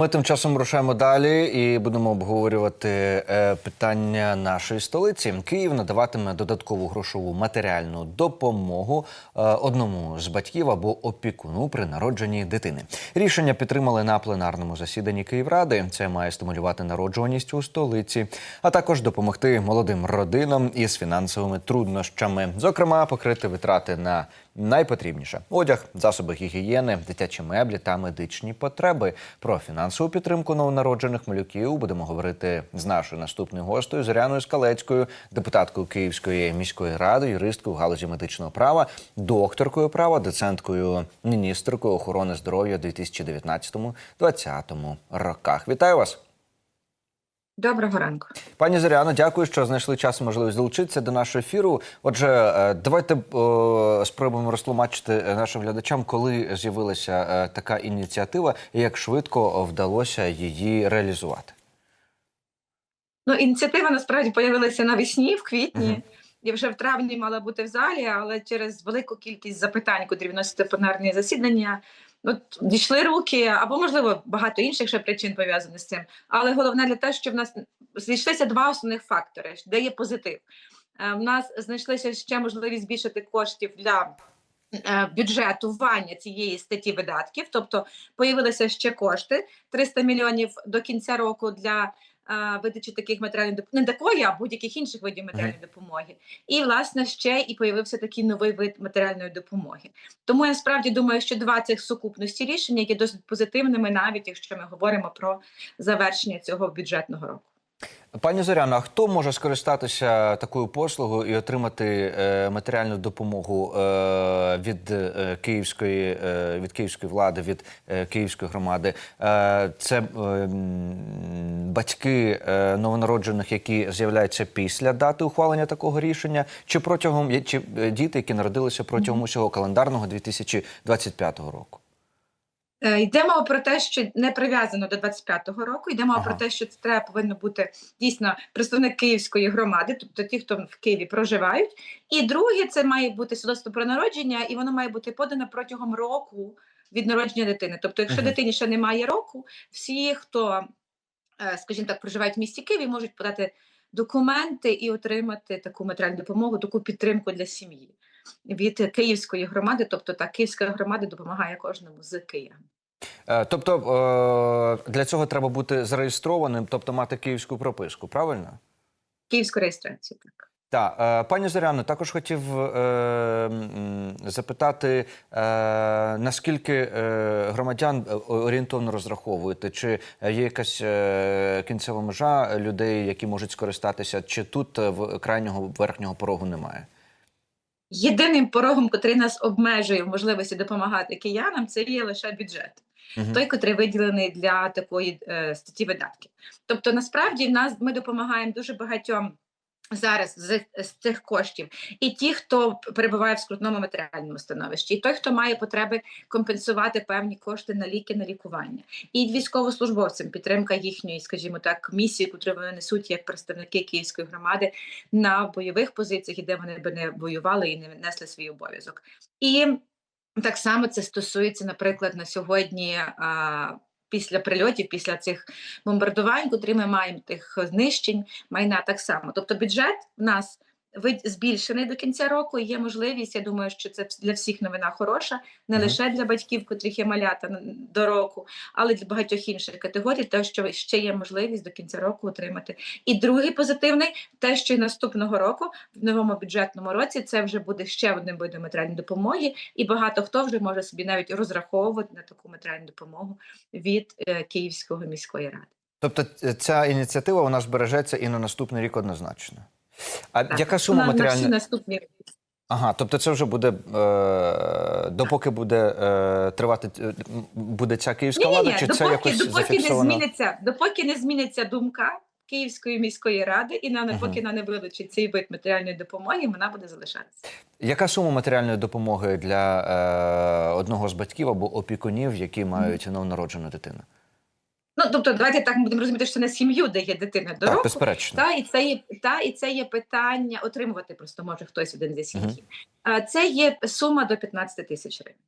Ми тим часом рушаємо далі і будемо обговорювати е, питання нашої столиці. Київ надаватиме додаткову грошову матеріальну допомогу е, одному з батьків або опікуну при народженні дитини. Рішення підтримали на пленарному засіданні Київради. Це має стимулювати народжуваність у столиці, а також допомогти молодим родинам із фінансовими труднощами, зокрема, покрити витрати на найпотрібніше одяг, засоби гігієни, дитячі меблі та медичні потреби. Про фінансову підтримку новонароджених малюків будемо говорити з нашою наступною гостею Зоряною Скалецькою, депутаткою Київської міської ради, юристкою в галузі медичного права, докторкою права, доценткою, міністркою охорони здоров'я у 2019-2020 роках. Вітаю вас! Доброго ранку. Пані Зоряно, дякую, що знайшли час і можливість долучитися до нашого ефіру. Отже, е, давайте е, спробуємо розтлумачити нашим глядачам, коли з'явилася е, така ініціатива і як швидко вдалося її реалізувати. Ну, ініціатива насправді появилася навесні, в квітні, Мгм. і вже в травні мала бути в залі, але через велику кількість запитань, котрі вносять пленарні засідання, от дійшли руки, або можливо багато інших ще причин пов'язаних з цим. Але головне для те, що в нас зійшлися два основних фактори, де є позитив. Е, В нас знайшлися ще можливість збільшити коштів для. е, Бюджетування цієї статті видатків, тобто появилися ще кошти 300 мільйонів до кінця року для видачі таких матеріальних допомоги не такої, а будь-яких інших видів матеріальної допомоги. І власне ще і появився такий новий вид матеріальної допомоги. Тому я справді думаю, що два цих сукупності рішення є досить позитивними, навіть якщо ми говоримо про завершення цього бюджетного року. Пані Зоряно, а хто може скористатися такою послугою і отримати е, матеріальну допомогу е, від е, київської від київської влади, від київської громади? Це батьки новонароджених, які з'являються після дати ухвалення такого рішення, чи протягом чи діти, які народилися протягом усього календарного 2025 року? Е, Йде мова про те, що не прив'язано до 25-го року. Йде мова Ага. про те, що це треба повинно бути дійсно представник Київської громади, тобто ті, хто в Києві проживають. І друге, це має бути свідоцтво про народження, і воно має бути подано протягом року від народження дитини. Тобто, якщо Мгм. дитині ще немає року, всі, хто, е, скажімо так, проживають в місті Києві, можуть подати документи і отримати таку матеріальну допомогу, таку підтримку для сім'ї від Київської громади. Тобто, та Київська громада допомагає кожному з Києва. Е, Тобто е, для цього треба бути зареєстрованим, тобто мати київську прописку, правильно? Київську реєстрацію, так. Так, е, пані Зоряно, також хотів е, запитати, е, наскільки е, громадян орієнтовно розраховуєте? Чи є якась е, кінцева межа людей, які можуть скористатися, чи тут в крайнього верхнього порогу немає? Єдиним порогом, котрий нас обмежує в можливості допомагати киянам, це є лише бюджет, Мгм. той, котрий виділений для такої е, статті видатків. Тобто, насправді, нас ми допомагаємо дуже багатьом. Зараз з, з цих коштів і ті, хто перебуває в скрутному матеріальному становищі, і той, хто має потреби компенсувати певні кошти на ліки, на лікування, і військовослужбовцям підтримка їхньої, скажімо так, місії, яку вони несуть як представники Київської громади на бойових позиціях, і де вони би не воювали і не несли свій обов'язок. І так само це стосується, наприклад, на сьогодні. А, Після прильотів, після цих бомбардувань, котрі ми маємо тих знищень, майна так само. Тобто бюджет в нас збільшений до кінця року. і Є можливість. Я думаю, що це для всіх новина хороша, не лише для батьків, котрих є малята до року, але для багатьох інших категорій, те, що ще є можливість до кінця року отримати. І другий позитивний, те, що й наступного року, в новому бюджетному році, це вже буде ще одним видом матеріальної допомоги, і багато хто вже може собі навіть розраховувати на таку матеріальну допомогу від е, Київської міської ради. Тобто ця ініціатива вона збережеться і на наступний рік однозначно. А Так. яка сума матеріальна? наступні Ага, тобто це вже буде е, допоки буде е, тривати е, буде ця київська ні, ні, влада, ні, чи це допоки, якось допоки не зміниться, допоки не зміниться думка Київської міської ради, і на поки вона не вилучить цей вид матеріальної допомоги, вона буде залишатися. Яка сума матеріальної допомоги для е, одного з батьків або опікунів, які мають новонароджену дитину? Ну тобто, давайте так ми будемо розуміти, що це на сім'ю дає дитина до Так, року. безперечно. Та і це є та і це є питання отримувати просто може хтось один зі сім'ї. Е, Це є сума до 15 тисяч гривень.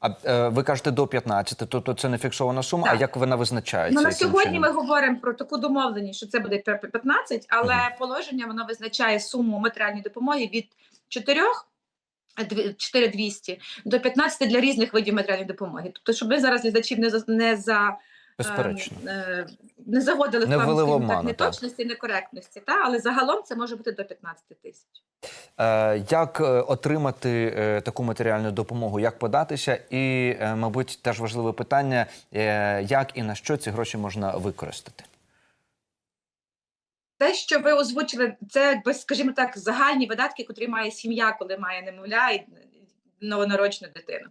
А е, ви кажете до 15, тобто це не фіксована сума. А як вона визначається? Ну, на сьогодні чином? ми говоримо про таку домовленість, що це буде пе- пе- 15, але положення воно визначає суму матеріальної допомоги від 4 4200 до 15 для різних видів матеріальної допомоги. Тобто, щоб ви зараз глядачів не за не за Безперечно. ем, е, не заводили Не в так, оману, так. неточності, некоректності, та але загалом це може бути до 15 тисяч. Е, Як е, отримати таку матеріальну допомогу, як податися? І, мабуть, теж важливе питання: як і на що ці гроші можна використати? Те, що ви озвучили, це скажімо так, загальні видатки, котрі має сім'я, коли має немовля і новонароджену дитину.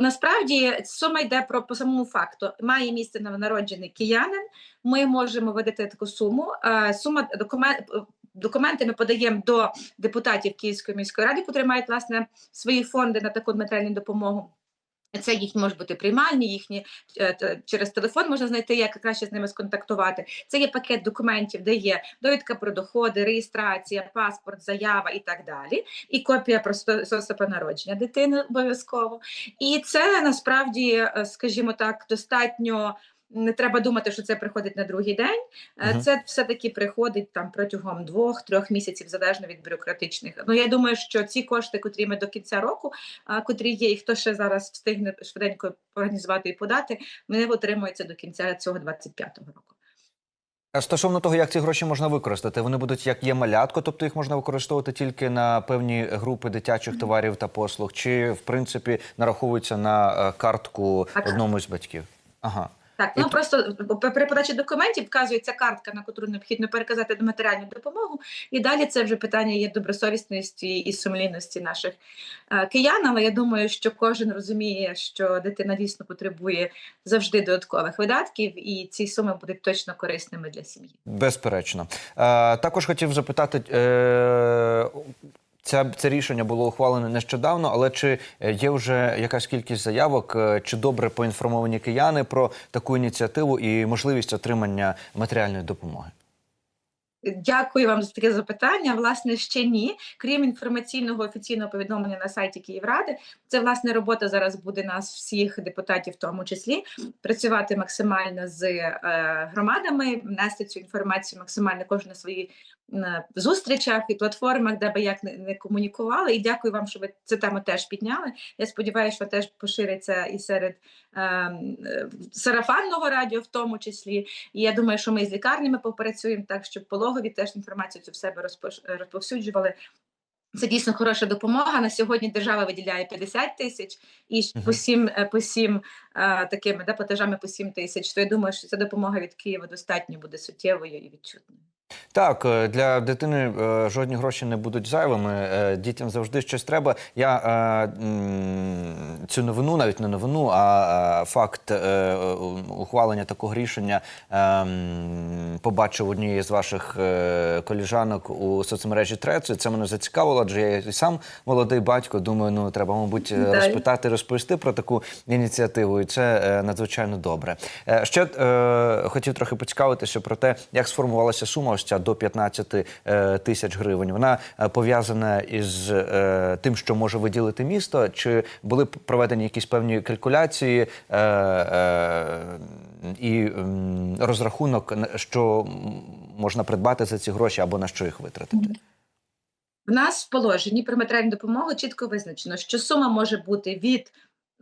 Насправді сума йде про по самому факту. Має місце новонароджений киянин. Ми можемо видати таку суму. Е, Сума документ. Документи ми подаємо до депутатів Київської міської ради, котрі мають власне свої фонди на таку матеріальну допомогу. Це їхні можуть бути приймальні, їхні е, через телефон можна знайти, як краще з ними сконтактувати. Це є пакет документів, де є довідка про доходи, реєстрація, паспорт, заява і так далі. І копія про способи народження дитини обов'язково. І це насправді, е, скажімо так, достатньо. Не треба думати, що це приходить на другий день. Е, Мгм. Це все-таки приходить там протягом двох-трьох місяців, залежно від бюрократичних. Ну я думаю, що ці кошти, котрі ми до кінця року, а, котрі є, і хто ще зараз встигне швиденько організувати і подати, вони отримуються до кінця цього 25-го року. А Стосовно того, як ці гроші можна використати, вони будуть як є малятко, тобто їх можна використовувати тільки на певні групи дитячих товарів та послуг, чи в принципі нараховуються на е, картку одному з батьків? Ага. Так, ну то- просто при подачі документів вказується картка, на котру необхідно переказати матеріальну допомогу. І далі це вже питання є добросовісності і сумлінності наших е, киян. Але я думаю, що кожен розуміє, що дитина дійсно потребує завжди додаткових видатків, і ці суми будуть точно корисними для сім'ї. Безперечно. Е, також хотів запитати. Ця, це рішення було ухвалене нещодавно, але чи е, є вже якась кількість заявок, е, чи добре поінформовані кияни про таку ініціативу і можливість отримання матеріальної допомоги? Дякую вам за таке запитання. Власне, ще ні. Крім інформаційного офіційного повідомлення на сайті Київради, це власне робота зараз буде нас всіх депутатів, в тому числі працювати максимально з е, громадами, внести цю інформацію максимально кожен на свої зустрічах і платформах, де би як не, комунікували. І дякую вам, що ви цю тему теж підняли. Я сподіваюся, що теж пошириться і серед е, сарафанного радіо, в тому числі. І я думаю, що ми з лікарнями попрацюємо так, щоб пологові теж інформацію цю в себе розповсюджували. Це дійсно хороша допомога. На сьогодні держава виділяє 50 тисяч і по сім, е, по сім е, такими да, платежами по 7 тисяч. То я думаю, що ця допомога від Києва достатньо буде суттєвою і відчутною. Так, е, для дитини е, жодні гроші не будуть зайвими. е, Дітям завжди щось треба. Я цю новину, навіть не новину, а факт ухвалення такого рішення е, м, побачив однієї з ваших е, коліжанок у соцмережі Трецу. Це мене зацікавило, адже я і сам молодий батько. Думаю, ну треба, мабуть, е, розпитати, розповісти про таку ініціативу, і це е, надзвичайно добре. Ще е, хотів трохи поцікавитися про те, як сформувалася сума ось ця до 15 е, тисяч гривень. Вона пов'язана із е, тим, що може виділити місто, чи були проведені якісь певні калькуляції е, е, і розрахунок, на- що можна придбати за ці гроші або на що їх витратити? В нас в положенні про матеріальну допомогу чітко визначено, що сума може бути від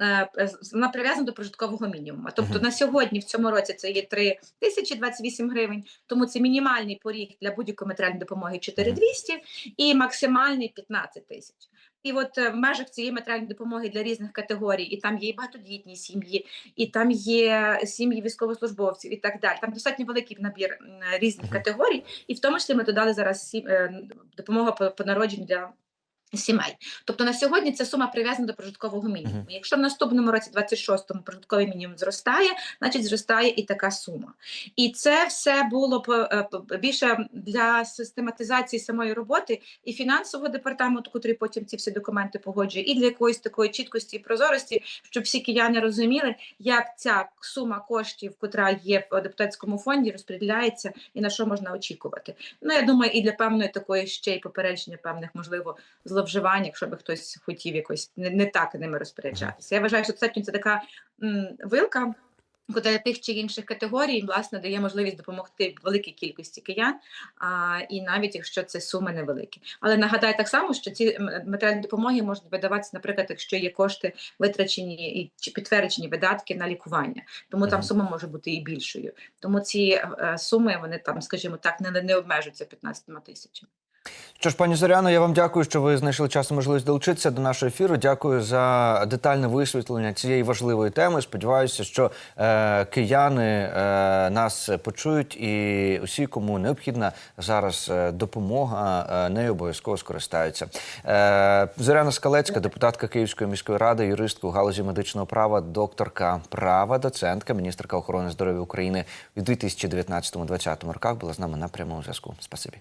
е, вона прив'язана до прожиткового мінімуму. Тобто на сьогодні в цьому році це є 3 тисячі 28 гривень, тому це мінімальний поріг для будь-якої матеріальної допомоги 4200 і максимальний 15 тисяч. І от е, в межах цієї матеріальної допомоги для різних категорій, і там є і багатодітні сім'ї, і там є сім'ї військовослужбовців, і так далі. Там достатньо великий набір різних категорій, і в тому числі ми додали зараз сім, е, допомога по, по народженню для сімей. Тобто на сьогодні ця сума прив'язана до прожиткового мінімуму. Мгм. Якщо в наступному році, 26-му, прожитковий мінімум зростає, значить зростає і така сума. І це все було по- е, більше для систематизації самої роботи і фінансового департаменту, який потім ці всі документи погоджує, і для якоїсь такої чіткості і прозорості, щоб всі кияни розуміли, як ця сума коштів, котра є в депутатському фонді, розподіляється і на що можна очікувати. Ну я думаю, і для певної такої ще й попередження певних можливо зловживань зловживань, якщо би хтось хотів якось не, не так ними розпоряджатися. Я вважаю, що достатньо це така м, вилка. Яка тих чи інших категорій власне дає можливість допомогти великій кількості киян, а, і навіть якщо це суми невеликі. Але нагадаю так само, що ці матеріальні допомоги можуть видаватися, наприклад, якщо є кошти витрачені і чи підтверджені видатки на лікування, тому там сума може бути і більшою. Тому ці е, суми вони там, скажімо так, не, не обмежуються 15 тисячами. Що ж, пані Зоряно, я вам дякую, що ви знайшли час і можливість долучитися до нашого ефіру. Дякую за детальне висвітлення цієї важливої теми. Сподіваюся, що е, кияни е, нас почують, і усі, кому необхідна зараз е, допомога, е, нею обов'язково скористаються. Е, Зоряна Скалецька, депутатка Київської міської ради, юристка у галузі медичного права, докторка права, доцентка, міністерка охорони здоров'я України у 2019-2020 роках була з нами на прямому зв'язку. Спасибі.